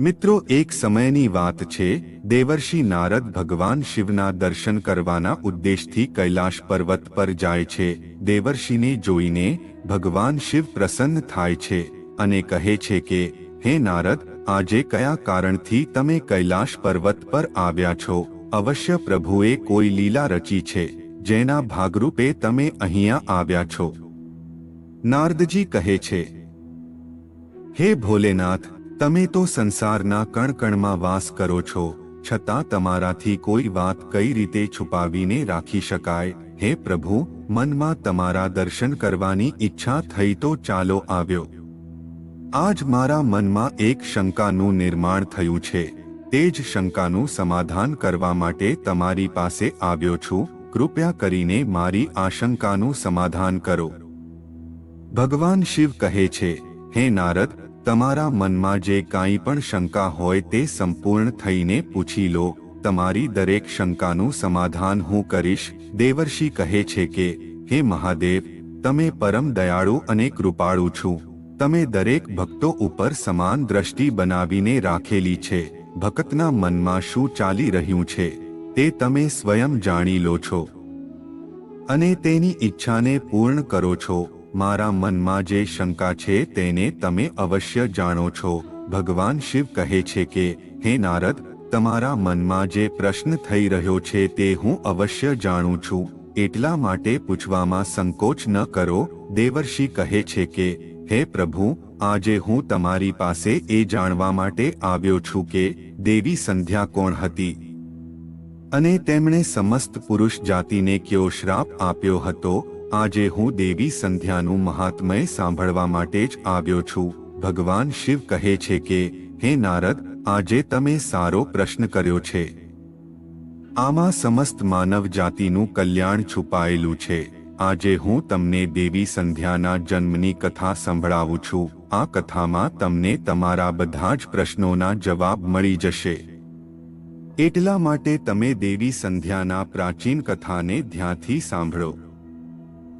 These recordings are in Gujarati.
મિત્રો, એક સમયની વાત છે, દેવર્ષિ નારદ ભગવાન શિવના દર્શન કરવાના ઉદ્દેશથી કૈલાશ પર્વત પર જાય છે. દેવર્ષિને જોઈને ભગવાન શિવ પ્રસન્ન થાય છે અને કહે છે કે, હે નારદ, આજે કયા કારણથી તમે કૈલાશ પર્વત પર આવ્યા છો? અવશ્ય પ્રભુએ કોઈ લીલા રચી છે, જેના ભાગરૂપે તમે અહીંયા આવ્યા છો. નારદજી કહે છે, હે ભોલેનાથ તમે તો સંસારના કણકણમાં વાસ કરો છો, છતાં તમારાથી કોઈ વાત કઈ રીતે છુપાવીને રાખી શકાય? હે પ્રભુ, મનમાં તમારા દર્શન કરવાની ઈચ્છા થઈ તો ચાલો આવ્યો. આજ મારા મનમાં એક શંકાનું નિર્માણ થયું છે. તે જ શંકાનું સમાધાન કરવા માટે તમારી પાસે આવ્યો છું. કૃપયા કરીને મારી આશંકાનું સમાધાન કરો. ભગવાન શિવ કહે છે, હે નારદ તમારા મનમાં જે કાંઈ પણ શંકા હોય તે સંપૂર્ણ થઈને પૂછી લો. તમારી દરેક શંકાનું સમાધાન હું કરીશ. દેવર્ષિ કહે છે કે, હે મહાદેવ, તમે પરમ દયાળુ અને કૃપાળુ છું. તમે દરેક ભક્તો ઉપર સમાન દ્રષ્ટિ બનાવીને રાખેલી છે. ભક્તના મનમાં શું ચાલી રહ્યું છે, તે તમે સ્વયં જાણી લો છો. અને તેની ઈચ્છાને પૂર્ણ કરો છો. મારા મનમાં જે શંકા છે તેને તમે અવશ્ય જાણો છો. ભગવાન શિવ કહે છે કે, હે નારદ, તમારા મનમાં જે પ્રશ્ન થઈ રહ્યો છે તે હું અવશ્ય જાણું છું. એટલા માટે પૂછવામાં સંકોચ ન કરો. દેવર્ષિ કહે છે કે, હે પ્રભુ, આજે હું તમારી પાસે એ જાણવા માટે આવ્યો છું કે દેવી સંધ્યા કોણ હતી? અને તેમણે સમસ્ત પુરુષ જાતિને કયો શ્રાપ આપ્યો હતો? આજે હું દેવી સંધ્યાનું મહાત્મય સાંભળવા માટે જ આવ્યો છું. ભગવાન શિવ કહે છે કે, હે નારદ, આજે તમે સારો પ્રશ્ન કર્યો છે. આમાં સમસ્ત માનવ જાતિનું કલ્યાણ છુપાયેલું છે. આજે હું તમને દેવી સંધ્યાના જન્મની કથા સંભળાવું છું. આ કથામાં તમને તમારા બધા જ પ્રશ્નોના જવાબ મળી જશે. એટલા માટે તમે દેવી સંધ્યાના પ્રાચીન કથાને ધ્યાનથી સાંભળો.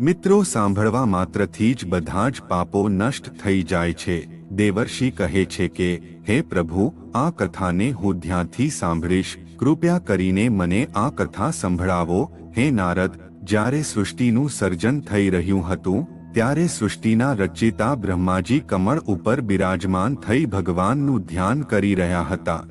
મિત્રો, સાંભળવા માત્રથી જ બધા જ પાપો નષ્ટ થઈ જાય છે. દેવર્ષિ કહે છે કે, હે પ્રભુ, આ કથાને હું ધ્યાનથી સાંભળીશ. કૃપયા કરીને મને આ કથા સંભળાવો. હે નારદ, જ્યારે સૃષ્ટિનું સર્જન થઈ રહ્યું હતું, ત્યારે સૃષ્ટિના રચિતા બ્રહ્માજી કમળ ઉપર બિરાજમાન થઈ ભગવાનનું ધ્યાન કરી રહ્યા હતા.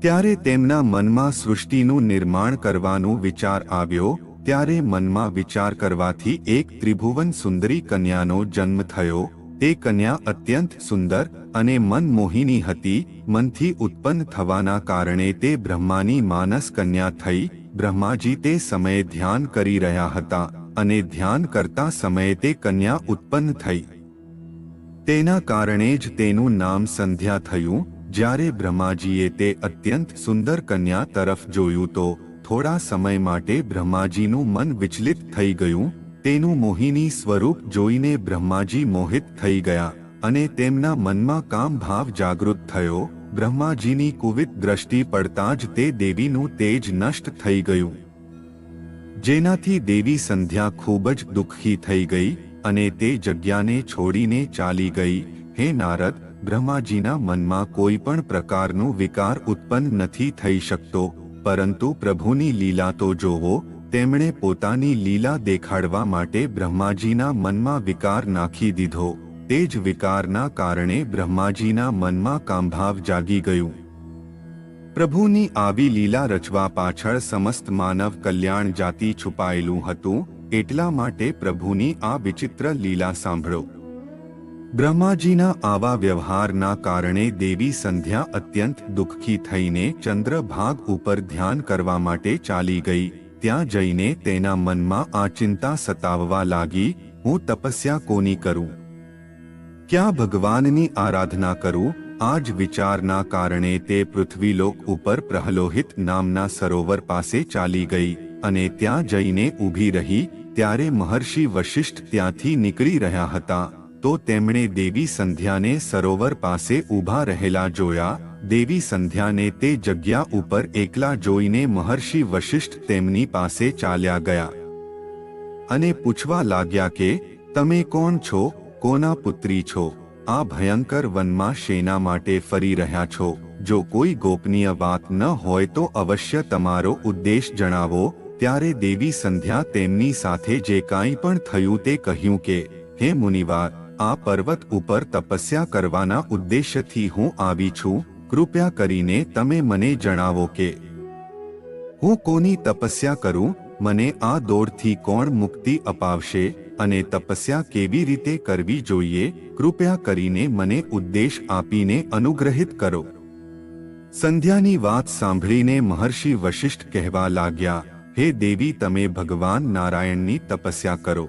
ત્યારે તેમના મનમાં સૃષ્ટિનું નિર્માણ કરવાનો વિચાર આવ્યો. ત્યારે મનમાં વિચાર કરવાથી એક ત્રિભુવન સુંદરી કન્યાનો જન્મ થયો. તે કન્યા અત્યંત સુંદર અને મનમોહિની હતી. મનથી ઉત્પન્ન થવાના કારણે તે બ્રહ્માની માનસ કન્યા થઈ. બ્રહ્માજી તે સમયે ધ્યાન કરી રહ્યા હતા અને ધ્યાન કરતા સમયે તે કન્યા ઉત્પન્ન થઈ. તેના કારણે જ તેનું નામ સંધ્યા થયું. જ્યારે બ્રહ્માજીએ તે અત્યંત સુંદર કન્યા તરફ જોયું તો થોડા સમય માટે બ્રહ્માજીનું મન વિચલિત થઈ ગયું. તેનું મોહિની સ્વરૂપ જોઈને બ્રહ્માજી મોહિત થઈ ગયા અને તેમના મનમાં કામ ભાવ જાગૃત થયો. બ્રહ્માજીની કુવિત દ્રષ્ટિ પડતા જ તે દેવીનું તેજ નષ્ટ થઈ ગયું. જેનાથી દેવી સંધ્યા ખૂબ જ દુઃખી થઈ ગઈ અને તે જગ્યાને છોડીને ચાલી ગઈ. હે નારદ, બ્રહ્માજીના મનમાં કોઈ પણ પ્રકારનો વિકાર ઉત્પન્ન નથી થઈ શકતો. પરંતુ પ્રભુની લીલા તો જોવો, તેમણે પોતાની લીલા દેખાડવા માટે બ્રહ્માજીના મનમાં વિકાર નાખી દીધો. તે જ વિકારના કારણે બ્રહ્માજીના મનમાં કામભાવ જાગી ગયું. પ્રભુની આવી લીલા રચવા પાછળ સમસ્ત માનવ કલ્યાણ જાતિ છુપાયેલું હતું, એટલા માટે પ્રભુની આ વિચિત્ર લીલા સાંભળો. બ્રહ્માજીના આવા વ્યવહારના કારણે દેવી સંધ્યા અત્યંત દુઃખી થઈને ચંદ્રભાગ ઉપર ધ્યાન કરવા માટે ચાલી ગઈ. ત્યાં જઈને તેના મનમાં આ ચિંતા સતાવવા લાગી, હું તપસ્યા કોની કરું? ક્યાં ભગવાનની આરાધના કરું? આ જ વિચારના કારણે તે પૃથ્વીલોક ઉપર પ્રહલોહિત નામના સરોવર પાસે ચાલી ગઈ અને ત્યાં જઈને ઊભી રહી, ત્યારે મહર્ષિ વશિષ્ઠ ત્યાંથી નીકળી રહ્યા હતા. તો તેમણે દેવી સંધ્યાને સરોવર પાસે ઊભા રહેલા જોયા. દેવી સંધ્યાને તે જગ્યા ઉપર એકલા જોઈને મહર્ષિ વશિષ્ઠ તેમની પાસે ચાલ્યા ગયા. અને પૂછવા લાગ્યા કે, તમે કોણ છો? કોના પુત્રી છો? આ ભયંકર વનમાં શેના માટે ફરી રહ્યા છો? જો કોઈ ગોપનીય વાત ન હોય તો અવશ્ય તમારો ઉદ્દેશ જણાવો. ત્યારે દેવી સંધ્યા તેમની સાથે જે કાંઈ પણ થયું તે કહ્યું કે, હે મુનિવાર આ પર્વત ઉપર તપસ્યા કરવાના ઉદ્દેશ્યથી હું આવી છું, કૃપયા કરીને તમે મને જણાવો કે હું કોની તપસ્યા કરું, મને આ દોડથી કોણ મુક્તિ અપાવશે અને તપસ્યા કેવી રીતે કરવી જોઈએ, કૃપયા કરીને મને ઉદ્દેશ આપીને અનુગ્રહિત કરો. સંધ્યાની વાત સાંભળીને મહર્ષિ વશિષ્ઠ કહેવા લાગ્યા, હે દેવી, તમે ભગવાન નારાયણની તપસ્યા કરો.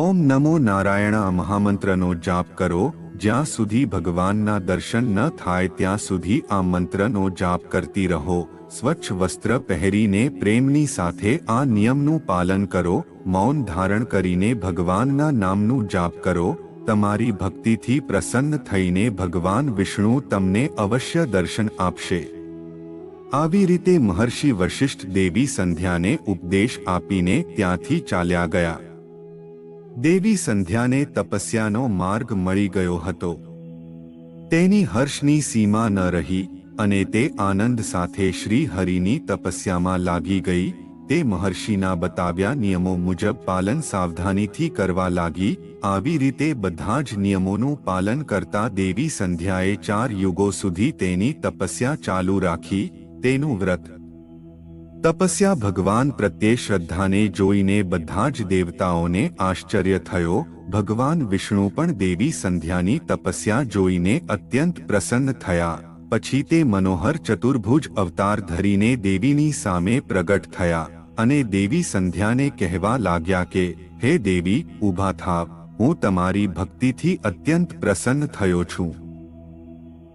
ઓમ નમો નારાયણ મહામંત્રનો જાપ કરો. જ્યાં સુધી ભગવાનના દર્શન ન થાય ત્યાં સુધી આ મંત્રનો જાપ કરતી રહો. સ્વચ્છ વસ્ત્ર પહેરીને પ્રેમની સાથે આ નિયમનું પાલન કરો. મૌન ધારણ કરીને ભગવાનના નામનું જાપ કરો. તમારી ભક્તિથી પ્રસન્ન થઈને ભગવાન વિષ્ણુ તમને અવશ્ય દર્શન આપશે. આવી રીતે મહર્ષિ વશિષ્ઠ દેવી સંધ્યાને ઉપદેશ આપીને ત્યાંથી ચાલ્યા ગયા. દેવી સંધ્યાને તપસ્યાનો માર્ગ મળી ગયો હતો. તેની હર્ષની સીમા ન રહી અને તે આનંદ સાથે શ્રી હરિની તપસ્યામાં લાગી ગઈ. તે મહર્ષિના બતાવ્યા નિયમો મુજબ પાલન સાવધાનીથી કરવા લાગી. આવી રીતે બધા જ નિયમોનું પાલન કરતા દેવી સંધ્યાએ ચાર યુગો સુધી તેની તપસ્યા ચાલુ રાખી. તેનું વ્રત તપસ્યા ભગવાન પ્રત્યે શ્રદ્ધાને જોઈને બધા જ દેવતાઓને આશ્ચર્ય થયો. ભગવાન વિષ્ણુ પણ દેવી સંધ્યાની તપસ્યા જોઈને અત્યંત પ્રસન્ન થયા. પછી તે મનોહર ચતુર્ભુજ અવતાર ધરીને દેવીની સામે પ્રગટ થયા અને દેવી સંધ્યાને કહેવા લાગ્યા કે, હે દેવી, ઊભા થાવ. હું તમારી ભક્તિથી અત્યંત પ્રસન્ન થયો છું.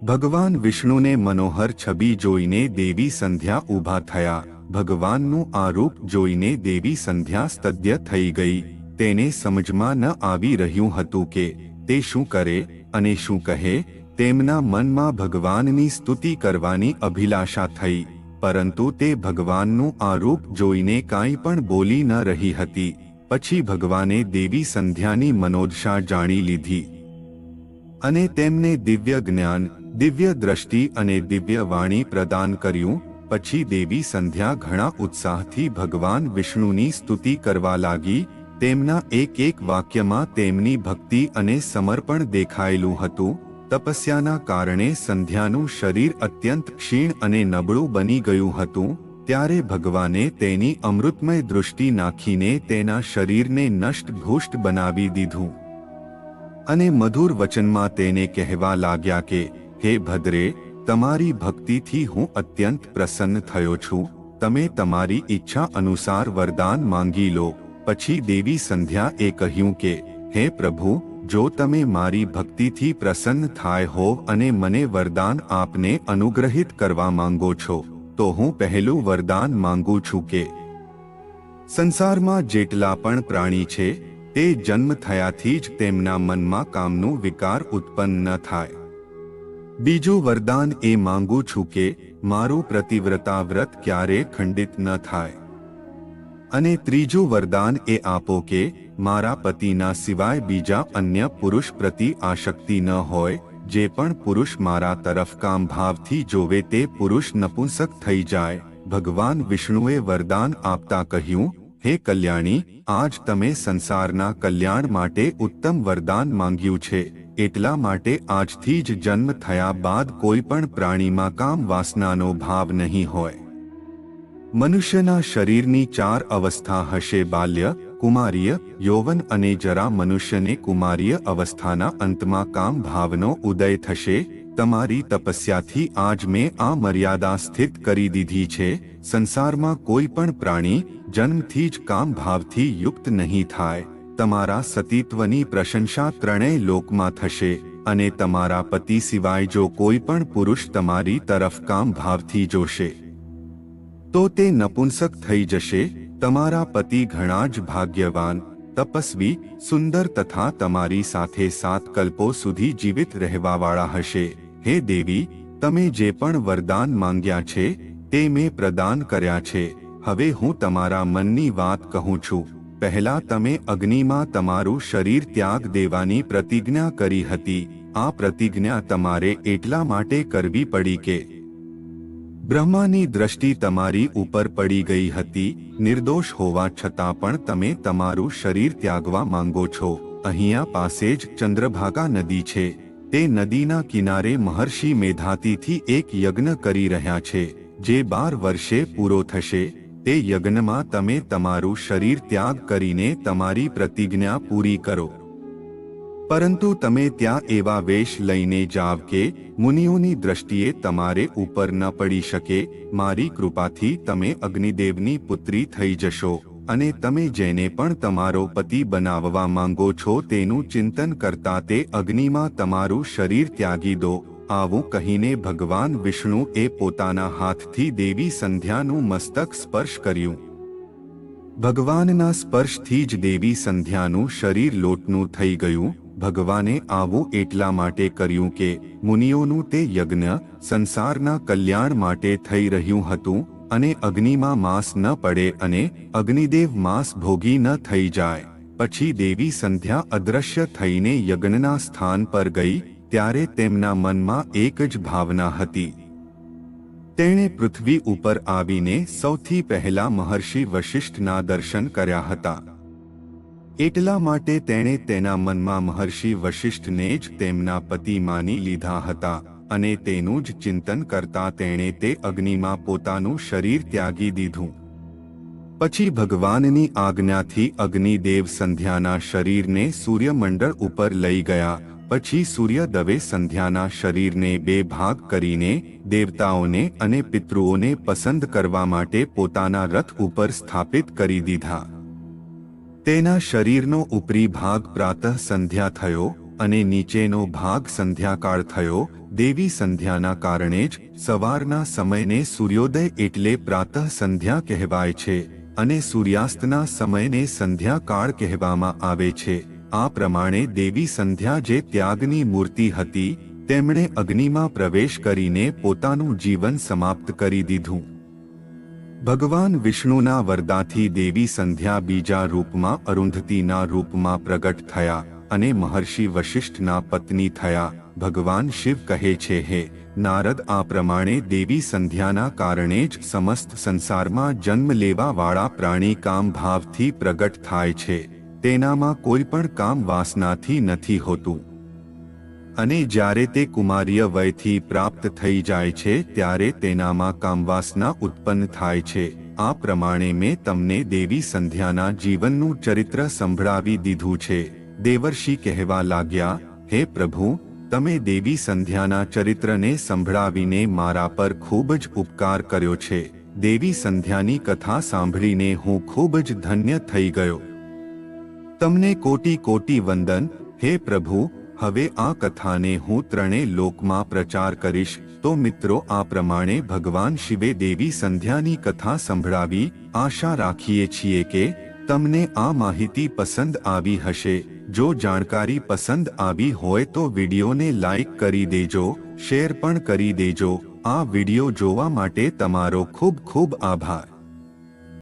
ભગવાન વિષ્ણુને મનોહર છબી જોઈને દેવી સંધ્યા ઊભા થયા. ભગવાનનું આ રૂપ જોઈને દેવી સંધ્યા સ્તદ્ય થઈ ગઈ. તેને સમજમાં ન આવી રહ્યું હતું કે તે શું કરે અને શું કહે, તેમના મનમાં ભગવાનની સ્તુતિ કરવાની અભિલાષા થઈ, પરંતુ તે ભગવાનનું આ રૂપ જોઈને કાંઈ પણ બોલી ન રહી હતી. પછી ભગવાને દેવી સંધ્યાની મનોદશા જાણી લીધી. અને તેમને દિવ્ય જ્ઞાન, દિવ્ય દ્રષ્ટિ અને દિવ્ય વાણી પ્રદાન કર્યું પછી દેવી સંધ્યા ઘણા ઉત્સાહથી ભગવાન વિષ્ણુની સ્તુતિ કરવા લાગી, તેમના એક એક વાક્યમાં તેમની ભક્તિ અને સમર્પણ દેખાયેલું હતું. તપસ્યાના કારણે સંધ્યાનું શરીર અત્યંત ક્ષીણ અને નબળું બની ગયું હતું. ત્યારે ભગવાને તેની અમૃતમય દૃષ્ટિ નાખીને તેના શરીરને નષ્ટ ભૂષ્ટ બનાવી દીધું. અને મધુર વચનમાં તેને કહેવા લાગ્યા કે, હે ભદ્રે તમારી ભક્તિથી હું અત્યંત પ્રસન્ન થયો છું. તમે તમારી ઈચ્છા અનુસાર વરદાન માંગી લો. પછી દેવી સંધ્યા એ કહ્યું કે, હે પ્રભુ, જો તમે મારી ભક્તિથી પ્રસન્ન થાય હો અને મને વરદાન આપને અનુગ્રહિત કરવા માંગો છો, તો હું પહેલું વરદાન માંગુ છું કે, સંસારમાં જેટલા પણ પ્રાણી છે, તે જન્મ થયાથી જ તેમના મનમાં કામનું વિકાર ઉત્પન્ન ન થાય. બીજું વરદાન એ માંગુ છું કે મારું પ્રતિવ્રતા વ્રત ક્યારે ખંડિત ન થાય. અને ત્રીજું વરદાન એ આપો કે મારા પતિના સિવાય બીજા અન્ય પુરુષ પ્રતિ આશક્તિ ન હોય, જે પણ પુરુષ મારા તરફ કામ ભાવથી જોવે તે પુરુષ નપુંસક થઈ જાય. ભગવાન વિષ્ણુએ વરદાન આપતા કહ્યું, હે કલ્યાણી, આજ તમે સંસારના કલ્યાણ માટે ઉત્તમ વરદાન માંગ્યું છે. એટલા માટે આજથી જ જન્મ થયા બાદ કોઈ પણ પ્રાણીમાં કામ વાસનાનો ભાવ નહીં હોય. મનુષ્યના શરીરની ચાર અવસ્થા હશે બાલ્ય, કુમારીય, યૌવન અને જરા મનુષ્યને કુમારીય અવસ્થાના અંતમાં કામ ભાવનો ઉદય થશે. તમારી તપસ્યાથી આજ મેં આ મર્યાદા સ્થિત કરી દીધી છે. સંસારમાં કોઈ પણ પ્રાણી જન્મથી જ કામ ભાવથી યુક્ત નહીં થાય. તમારા સતીત્વની પ્રશંસા ત્રણેય લોકમાં થશે અને તમારા પતિ સિવાય જો કોઈ પણ પુરુષ તમારી તરફ કામ ભાવથી જોશે, તો તે નપુંસક થઈ જશે. તમારા પતિ ઘણા જ ભાગ્યવાન, તપસ્વી, સુંદર તથા તમારી સાથે સાત કલ્પો સુધી જીવિત રહેવાવાળા હશે. હે દેવી, તમે જે પણ વરદાન માંગ્યા છે, તે મેં પ્રદાન કર્યા છે. હવે હું તમારા મનની વાત કહું છું. પહેલા તમે અગ્નિમાં તમારું શરીર ત્યાગ દેવાની પ્રતિજ્ઞા કરી હતી. આ પ્રતિજ્ઞા તમારે એટલા માટે કરવી પડી કે બ્રહ્માની દ્રષ્ટિ તમારી ઉપર પડી ગઈ હતી. નિર્દોષ હોવા છતાં પણ તમે તમારું શરીર ત્યાગવા માંગો છો. અહીંયા પાસે જ ચંદ્રભાગા નદી છે. તે નદીના કિનારે મહર્ષિ મેધાતીથી એક યજ્ઞ કરી રહ્યા છે, જે બાર વર્ષે પૂરો થશે. તે યજ્ઞમાં તમે તમારું શરીર ત્યાગ કરીને તમારી પ્રતિજ્ઞા પૂરી કરો. પરંતુ તમે ત્યાં એવા વેશ લઈને જાવ કે મુનિઓની દ્રષ્ટિએ તમારે ઉપર ન પડી શકે, મારી કૃપાથી તમે અગ્નિદેવની પુત્રી થઈ જશો, અને તમે જેને પણ તમારો પતિ બનાવવા માંગો છો તેનું ચિંતન કરતા તે અગ્નિમાં તમારું શરીર ત્યાગી દો. આવું કહીને ભગવાન વિષ્ણુએ પોતાના હાથથી દેવી સંધ્યાનું મસ્તક સ્પર્શ કર્યું. ભગવાનના સ્પર્શથી જ દેવી સંધ્યાનું શરીર લોટનું થઈ ગયું. ભગવાને આવું એટલા માટે કર્યું કે મુનિઓનું તે યજ્ઞ સંસારના કલ્યાણ માટે થઈ રહ્યું હતું અને અગ્નિમાં માંસ ન પડે અને અગ્નિદેવ માંસ ભોગી ન થઈ જાય. પછી દેવી સંધ્યા અદ્રશ્ય થઈને યજ્ઞના સ્થાન પર ગઈ ત્યારે તેમના મનમાં એક જ ભાવના હતી. તેણે પૃથ્વી ઉપર આવીને સૌથી પહેલા મહર્ષિ વશિષ્ઠના દર્શન કર્યા હતા. એટલા માટે તેણે તેના મનમાં મહર્ષિ વશિષ્ઠને જ તેમના પતિ માની લીધા હતા અને તેનું જ ચિંતન કરતા તેણે તે અગ્નિમાં પોતાનું શરીર ત્યાગી દીધું. પછી ભગવાનની આજ્ઞાથી અગ્નિદેવ સંધ્યાના શરીરને સૂર્યમંડળ ઉપર લઈ ગયા પછી સૂર્યદવે સંધ્યાના શરીરને બે ભાગ કરીને દેવતાઓને અને પિતૃઓને પસંદ કરવા માટે પોતાના રથ ઉપર સ્થાપિત કરી દીધા. તેના શરીરનો ઉપરી ભાગ પ્રાતઃ સંધ્યા થયો અને નીચેનો ભાગ સંધ્યાકાળ થયો. દેવી સંધ્યાના કારણે જ સવારના સમયને સૂર્યોદય એટલે પ્રાતઃ સંધ્યા કહેવાય છે અને સૂર્યાસ્તના સમયને સંધ્યાકાળ કહેવામાં આવે છે. આ પ્રમાણે દેવી સંધ્યા જે ત્યાગની મૂર્તિ હતી, તેમણે અગ્નિમાં પ્રવેશ કરીને પોતાનું જીવન સમાપ્ત કરી દીધું. ભગવાન વિષ્ણુના વરદાથી દેવી સંધ્યા બીજા રૂપમાં અરુંધતીના રૂપમાં પ્રગટ થયા અને મહર્ષિ વશિષ્ઠના પત્ની થયા. ભગવાન શિવ કહે છે, હે નારદ, આ પ્રમાણે દેવી સંધ્યાના કારણે જ સમસ્ત સંસારમાં જન્મ લેવાવાળા પ્રાણી કામ ભાવથી પ્રગટ થાય છે. તેનામાં કોઈ પણ કામ વાસનાથી નથી હોતું. અને જ્યારે તે કુમારીય વયથી પ્રાપ્ત થઈ જાય છે, ત્યારે તેનામાં કામવાસના ઉત્પન્ન થાય છે. આ પ્રમાણે મેં તમને દેવી સંધ્યાના જીવનનું ચરિત્ર સંભળાવી દીધું છે. દેવર્ષિ કહેવા લાગ્યા, હે પ્રભુ, તમે દેવી સંધ્યાના ચરિત્રને સંભળાવીને મારા પર ખૂબ જ ઉપકાર કર્યો છે. દેવી સંધ્યાની કથા સાંભળીને હું ખૂબ જ ધન્ય થઈ ગયો. તમને કોટી કોટી વંદન, હે પ્રભુ, હવે આ કથાને હું ત્રણેય લોકમાં પ્રચાર કરીશ, તો મિત્રો આ પ્રમાણે ભગવાન શિવે દેવી સંધ્યાની કથા સંભળાવી, આશા રાખીએ છીએ કે, તમને આ માહિતી પસંદ આવી હશે, જો જાણકારી પસંદ આવી હોય તો વિડીયોને લાઈક કરી દેજો, શેર પણ કરી દેજો, આ વીડિયો જોવા માટે તમારો ખૂબ ખૂબ આભાર.